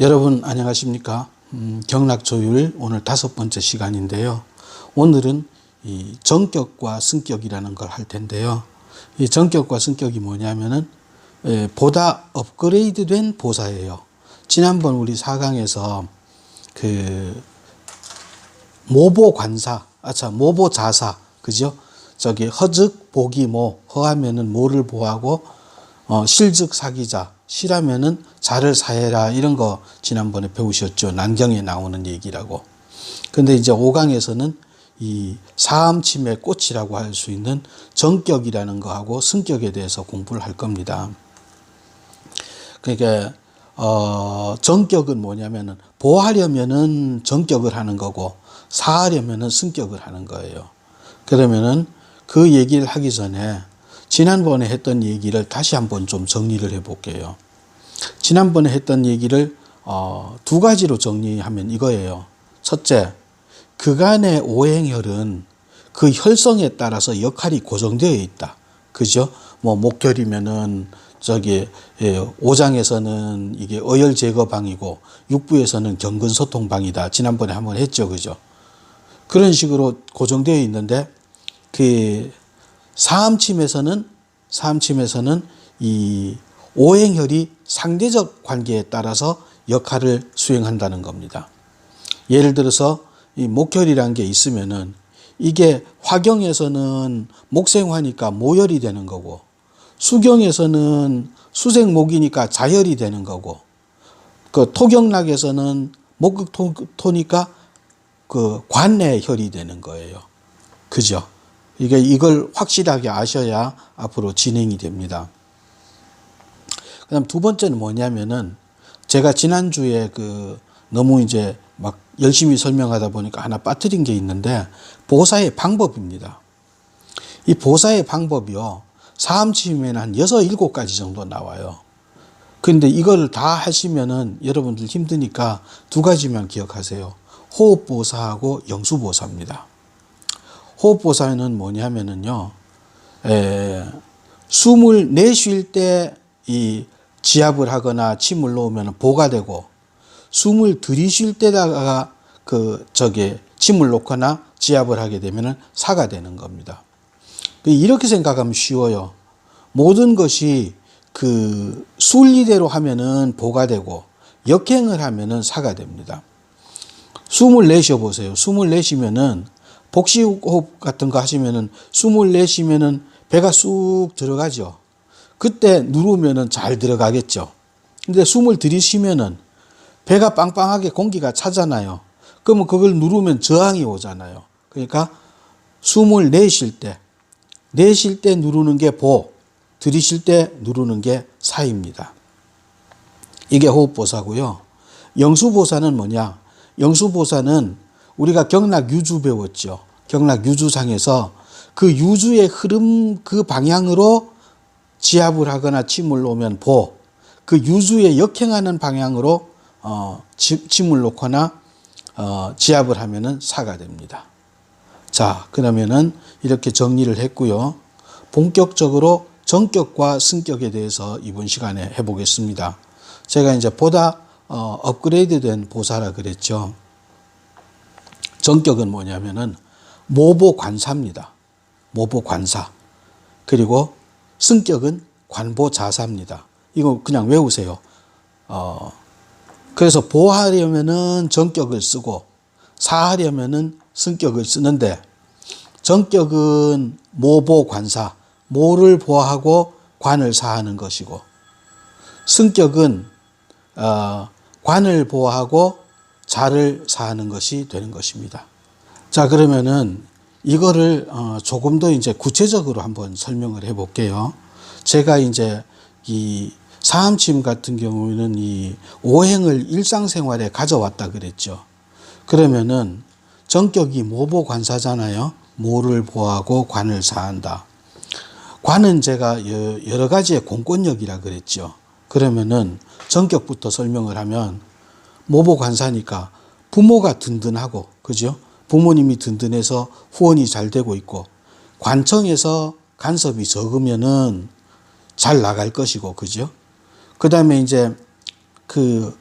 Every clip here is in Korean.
여러분 안녕하십니까? 음, 경락조율 오늘 다섯 번째 시간인데요. 오늘은 이 정격과 승격이라는 걸 할 텐데요. 이 정격과 승격이 뭐냐면은 에, 보다 업그레이드된 보사예요. 지난번 우리 4강에서 그 모보 관사, 아차 모보 자사, 그죠? 저기 허즉 보기모, 허하면은 모를 보하고 어, 실즉 사기자, 실하면은 자를 사해라 이런 거 지난번에 배우셨죠. 난경에 나오는 얘기라고. 근데 이제 5강에서는 이 사암침의 꽃이라고 할 수 있는 정격이라는 거하고 승격에 대해서 공부를 할 겁니다. 그러니까 어, 정격은 뭐냐면은 보하려면은 정격을 하는 거고 사하려면은 승격을 하는 거예요. 그러면은 그 얘기를 하기 전에 지난번에 했던 얘기를 다시 한번 좀 정리를 해 볼게요. 지난번에 했던 얘기를 어, 두 가지로 정리하면 이거예요. 첫째, 그간의 오행혈은 그 혈성에 따라서 역할이 고정되어 있다. 그죠? 뭐 목혈이면은 저기 예, 오장에서는 이게 어혈 제거 방이고 육부에서는 경근 소통 방이다. 지난번에 한번 했죠. 그죠? 그런 식으로 고정되어 있는데 그 사암침에서는 사암침에서는 이 오행혈이 상대적 관계에 따라서 역할을 수행한다는 겁니다. 예를 들어서 이 목혈이란 게 있으면은 이게 화경에서는 목생화니까 모혈이 되는 거고 수경에서는 수생목이니까 자혈이 되는 거고 그 토경락에서는 목극토니까 그 관내 혈이 되는 거예요. 그죠? 이게 이걸 확실하게 아셔야 앞으로 진행이 됩니다. 그다음 두 번째는 뭐냐면은 제가 지난주에 그 너무 이제 막 열심히 설명하다 보니까 하나 빠뜨린 게 있는데 보사의 방법입니다. 이 보사의 방법이요. 사암침에는 한 여섯 일곱 가지 정도 나와요. 근데 이거를 다 하시면은 여러분들 힘드니까 두 가지만 기억하세요. 호흡보사하고 영수보사입니다. 호흡보사는 뭐냐면은요, 에, 숨을 내쉴 때 이 지압을 하거나 침을 놓으면 보가 되고, 숨을 들이쉴 때다가 그 저기 침을 놓거나 지압을 하게 되면은 사가 되는 겁니다. 이렇게 생각하면 쉬워요. 모든 것이 그 순리대로 하면은 보가 되고 역행을 하면은 사가 됩니다. 숨을 내쉬어 보세요. 숨을 내쉬면은 복식호흡 같은 거 하시면은 숨을 내쉬면은 배가 쑥 들어가죠. 그때 누르면은 잘 들어가겠죠. 근데 숨을 들이쉬면은 배가 빵빵하게 공기가 차잖아요. 그러면 그걸 누르면 저항이 오잖아요. 그러니까 숨을 내쉴 때, 내쉴 때 누르는 게 보, 들이쉴 때 누르는 게 사입니다. 이게 호흡보사고요. 영수보사는 뭐냐? 영수보사는 우리가 경락 유주 배웠죠. 경락 유주상에서 그 유주의 흐름 그 방향으로 지압을 하거나 침을 놓으면 보, 그 유주의 역행하는 방향으로 어, 침을 놓거나 어, 지압을 하면은 사가 됩니다. 자, 그러면은 이렇게 정리를 했고요. 본격적으로 정격과 승격에 대해서 이번 시간에 해보겠습니다. 제가 이제 보다 어, 업그레이드된 보사라 그랬죠. 정격은 뭐냐면은 모보 관사입니다. 모보 관사. 그리고 승격은 관보 자사입니다. 이거 그냥 외우세요. 어, 그래서 보하려면은 정격을 쓰고 사하려면은 승격을 쓰는데 정격은 모보 관사, 모를 보하고 관을 사하는 것이고 승격은 어, 관을 보하고 자를 사하는 것이 되는 것입니다. 자 그러면은 이거를 어, 조금 더 이제 구체적으로 한번 설명을 해 볼게요. 제가 이제 이 사암침 같은 경우에는 이 오행을 일상생활에 가져왔다 그랬죠. 그러면은 정격이 모보 관사잖아요. 모를 보하고 관을 사한다. 관은 제가 여러 가지의 공권력이라 그랬죠. 그러면은 정격부터 설명을 하면 모보 관사니까 부모가 든든하고 그죠? 부모님이 든든해서 후원이 잘 되고 있고 관청에서 간섭이 적으면은 잘 나갈 것이고 그죠? 그 다음에 이제 그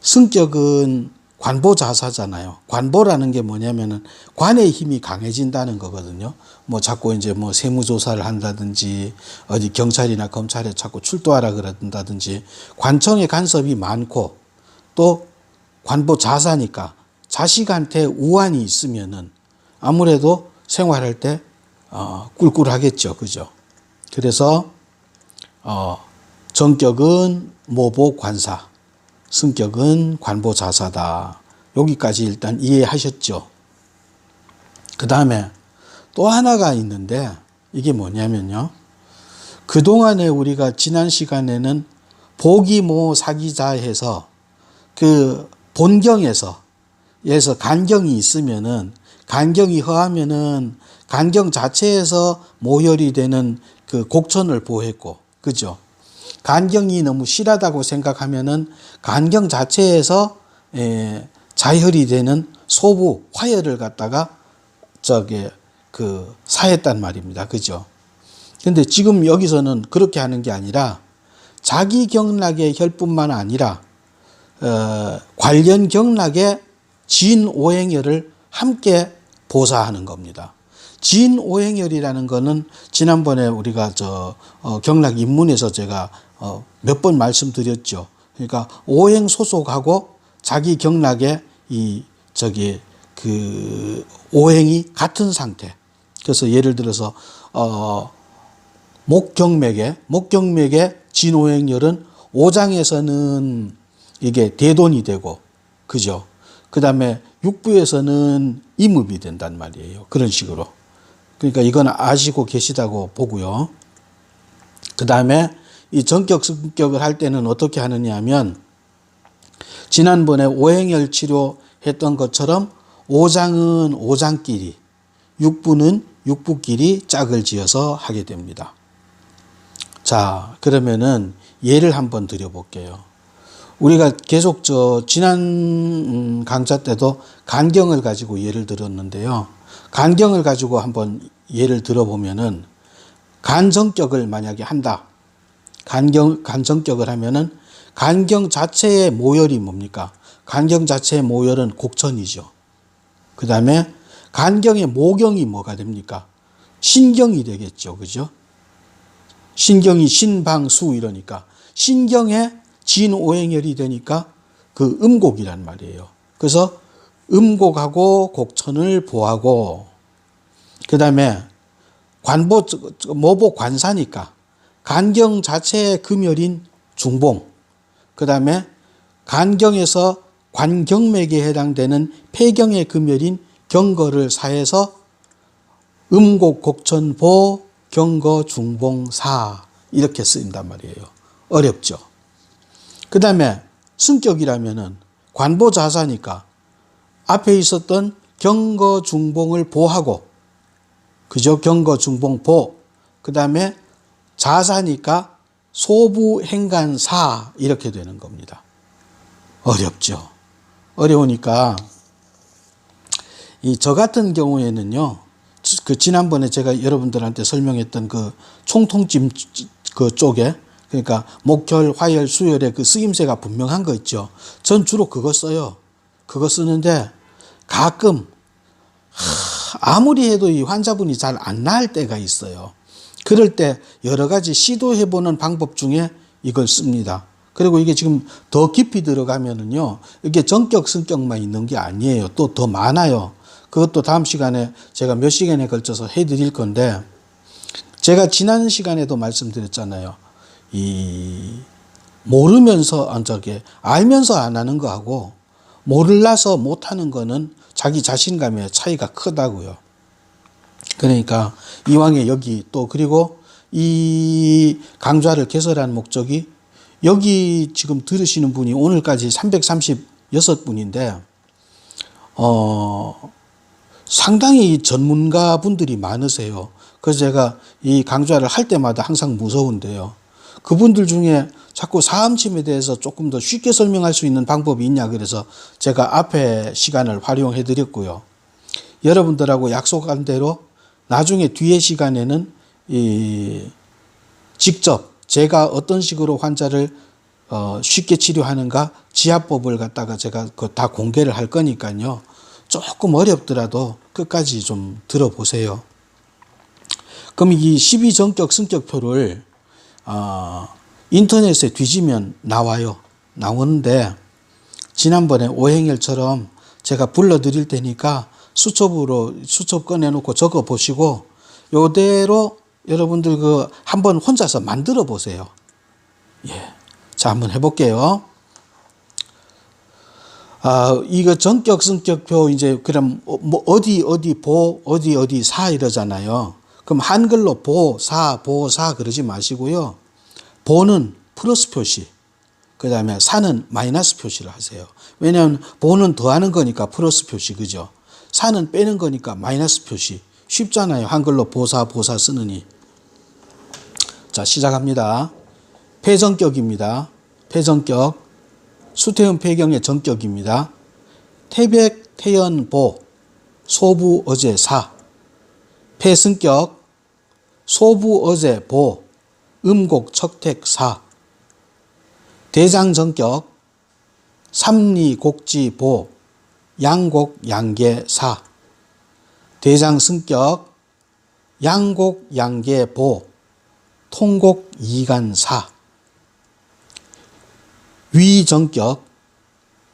성격은 관보자사잖아요. 관보라는 게 뭐냐면은 관의 힘이 강해진다는 거거든요. 뭐 자꾸 이제 뭐 세무조사를 한다든지 어디 경찰이나 검찰에 자꾸 출두하라 그런다든지 관청의 간섭이 많고 또 관보자사니까 자식한테 우환이 있으면은 아무래도 생활할 때 어, 꿀꿀하겠죠. 그죠? 그래서 어, 정격은 모보 관사, 성격은 관보 자사다. 여기까지 일단 이해하셨죠. 그 다음에 또 하나가 있는데 이게 뭐냐면요. 그동안에 우리가 지난 시간에는 보기모 사기자 해서 그 본경에서 예서 간경이 있으면은 간경이 허하면은 간경 자체에서 모혈이 되는 그 곡천을 보했고 그죠? 간경이 너무 실하다고 생각하면은 간경 자체에서 에, 자혈이 되는 소부 화혈을 갖다가 저기 그 사했단 말입니다. 그죠? 근데 지금 여기서는 그렇게 하는 게 아니라 자기 경락의 혈뿐만 아니라 어, 관련 경락의 진오행혈을 함께 보사하는 겁니다. 진오행혈이라는 거는 지난번에 우리가 저 어, 경락 입문에서 제가 어, 몇 번 말씀드렸죠. 그러니까 오행 소속하고 자기 경락의 이 저기 그 오행이 같은 상태. 그래서 예를 들어서 어 목경맥의 목경맥의 진오행열은 오장에서는 이게 대돈이 되고 그죠. 그 다음에 육부에서는 임읍이 된단 말이에요. 그런 식으로. 그러니까 이건 아시고 계시다고 보고요. 그 다음에 이 전격 성격을 할 때는 어떻게 하느냐 하면 지난번에 오행열 치료 했던 것처럼 오장은 오장끼리 육부는 육부끼리 짝을 지어서 하게 됩니다. 자, 그러면은 예를 한번 드려볼게요. 우리가 계속 저 지난 음, 강좌 때도 간경을 가지고 예를 들었는데요. 간경을 가지고 한번 예를 들어보면은 간성격을 만약에 한다. 간경 간성격을 하면은 간경 자체의 모열이 뭡니까? 간경 자체의 모열은 곡천이죠. 그 다음에 간경의 모경이 뭐가 됩니까? 신경이 되겠죠. 그죠? 신경이 신방수 이러니까 신경의 진오행열이 되니까 그 음곡이란 말이에요. 그래서 음곡하고 곡천을 보하고 그 다음에 관보 모보 관사니까 간경 자체의 금열인 중봉 그 다음에 간경에서 관경맥에 해당되는 폐경의 금열인 경거를 사해서 음곡 곡천보 경거 중봉사 이렇게 쓰인단 말이에요. 어렵죠. 그 다음에 승격이라면은 관보자사니까 앞에 있었던 경거 중봉을 보하고 그죠? 경거 중봉 보. 그 다음에 자사니까 소부 행간사 이렇게 되는 겁니다. 어렵죠. 어려우니까 이 저 같은 경우에는요. 그 지난번에 제가 여러분들한테 설명했던 그 총통찜 그 쪽에 그러니까 목혈, 화혈, 수혈의 그 쓰임새가 분명한 거 있죠. 전 주로 그거 써요. 그거 쓰는데 가끔 아무리 해도 이 환자분이 잘 안 나을 때가 있어요. 그럴 때 여러 가지 시도해보는 방법 중에 이걸 씁니다. 그리고 이게 지금 더 깊이 들어가면은요, 이게 전격, 성격만 있는 게 아니에요. 또 더 많아요. 그것도 다음 시간에 제가 몇 시간에 걸쳐서 해드릴 건데, 제가 지난 시간에도 말씀드렸잖아요. 이, 모르면서, 안 저게, 알면서 안 하는 거하고, 모를라서 못 하는 거는 자기 자신감의 차이가 크다고요. 그러니까 이왕에 여기 또 그리고 이 강좌를 개설한 목적이 여기 지금 들으시는 분이 오늘까지 336분인데 어 상당히 전문가 분들이 많으세요. 그래서 제가 이 강좌를 할 때마다 항상 무서운데요. 그분들 중에 자꾸 사암침에 대해서 조금 더 쉽게 설명할 수 있는 방법이 있냐 그래서 제가 앞에 시간을 활용해 드렸고요. 여러분들하고 약속한 대로 나중에 뒤에 시간에는 이 직접 제가 어떤 식으로 환자를 어, 쉽게 치료하는가 지압법을 갖다가 제가 그 다 공개를 할 거니까요. 조금 어렵더라도 끝까지 좀 들어보세요. 그럼 이 12전격 승격표를 어, 인터넷에 뒤지면 나와요. 나오는데 지난번에 오행일처럼 제가 불러드릴 테니까 수첩으로 수첩 꺼내놓고 적어 보시고 요대로 여러분들 그 한번 혼자서 만들어 보세요. 예. 자, 한번 해볼게요. 아, 이거 전격 성격표 이제 그럼 어, 뭐 어디 어디 보 어디 어디 사 이러잖아요. 그럼 한글로 보, 사, 보, 사 그러지 마시고요. 보는 플러스 표시. 그 다음에 사는 마이너스 표시를 하세요. 왜냐하면 보는 더하는 거니까 플러스 표시 그죠? 사는 빼는 거니까 마이너스 표시. 쉽잖아요. 한글로 보사 보사 쓰느니. 자, 시작합니다. 폐전격입니다. 폐전격. 수태음 폐경의 전격입니다. 태백 태연 보 소부 어제 사 폐승격 소부 어제 보 음곡 척택 사. 대장전격 삼리곡지 보 양곡 양계 사. 대장승격 양곡 양계 보 통곡 이간 사. 위정격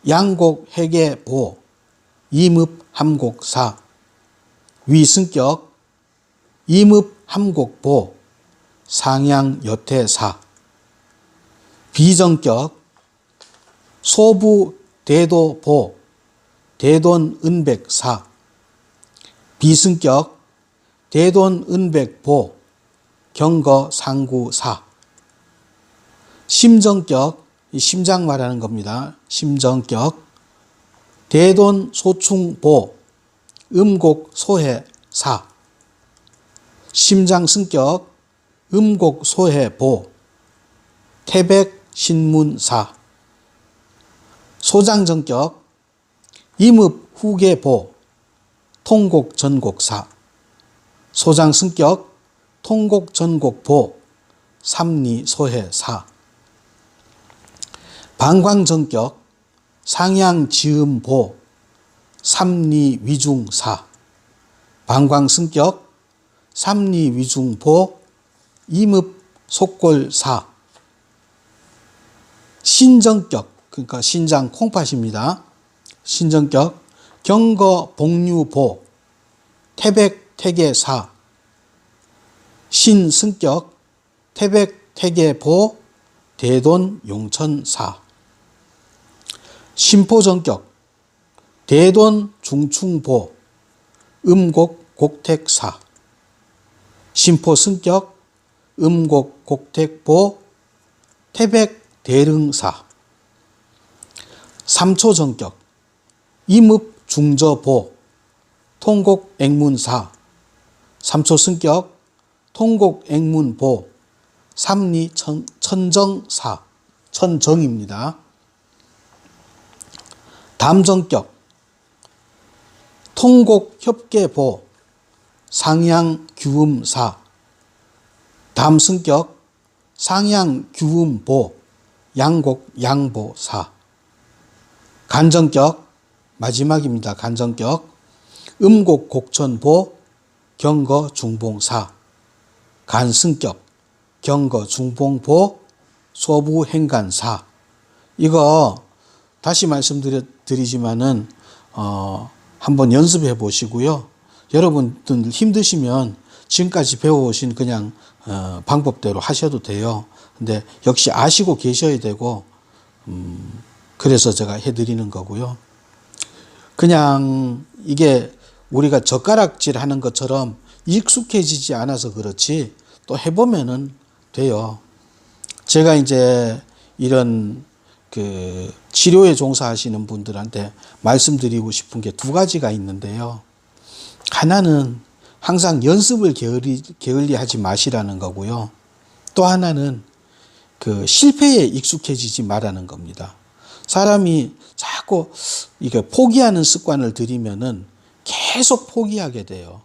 양곡 회계 보 임읍 함곡 사. 위승격 임읍 함곡 보 상양 여태 사. 비정격 소부 대도 보 대돈 은백 사. 비승격 대돈 은백 보 경거 상구 사. 심정격 이 심장 말하는 겁니다. 심정격 대돈 소충보 음곡 소해 사 심장 승격 음곡 소해 보 태백 신문 사 소장 정격 임읍 후계 보 통곡 전곡 사 소장 승격 통곡 전곡 보 삼리 소해 사. 방광 전격 상향 지음 보 삼리 위중 사. 방광 승격 삼리위중보 임읍 속골사. 신정격 그러니까 신장 콩팥입니다. 신정격 경거 복류보 태백 태계사. 신승격 태백 태계보 대돈 용천사. 심포전격 대돈 중충보 음곡 곡택사 심포 승격 음곡 곡택보 태백 대릉사 삼초전격 임읍 중저보 통곡 앵문사 삼초 승격 통곡 앵문보 삼리 천, 천정사 천정입니다. 담정격 통곡 협계보 상향 규음사. 담승격 상향 규음보 양곡 양보사. 간정격 마지막입니다. 간정격. 음곡 곡천보 경거 중봉사. 간승격 경거 중봉보 소부 행간사. 이거 다시 말씀드리지만은 어 한번 연습해 보시고요. 여러분들 힘드시면 지금까지 배워오신 그냥 어 방법대로 하셔도 돼요. 근데 역시 아시고 계셔야 되고 음 그래서 제가 해드리는 거고요. 그냥 이게 우리가 젓가락질 하는 것처럼 익숙해지지 않아서 그렇지 또 해보면은 돼요. 제가 이제 이런 그 치료에 종사하시는 분들한테 말씀드리고 싶은 게 두 가지가 있는데요. 하나는 항상 연습을 게을리, 게을리 하지 마시라는 거고요. 또 하나는 그 실패에 익숙해지지 말라는 겁니다. 사람이 자꾸 이게 포기하는 습관을 들이면은 계속 포기하게 돼요.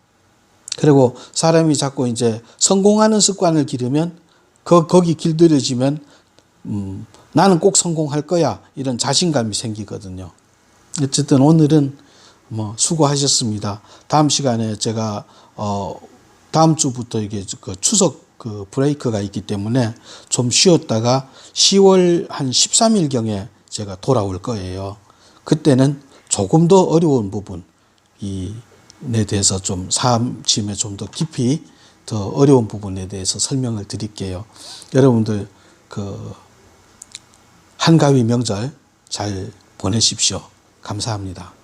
그리고 사람이 자꾸 이제 성공하는 습관을 기르면 그 거기 길들여지면 음, 나는 꼭 성공할 거야. 이런 자신감이 생기거든요. 어쨌든 오늘은 뭐 수고하셨습니다. 다음 시간에 제가 어 다음 주부터 이게 그 추석 그 브레이크가 있기 때문에 좀 쉬었다가 10월 한 13일 경에 제가 돌아올 거예요. 그때는 조금 더 어려운 부분 이에 대해서 좀 삶침에 좀 더 깊이 더 어려운 부분에 대해서 설명을 드릴게요. 여러분들 그 한가위 명절 잘 보내십시오. 감사합니다.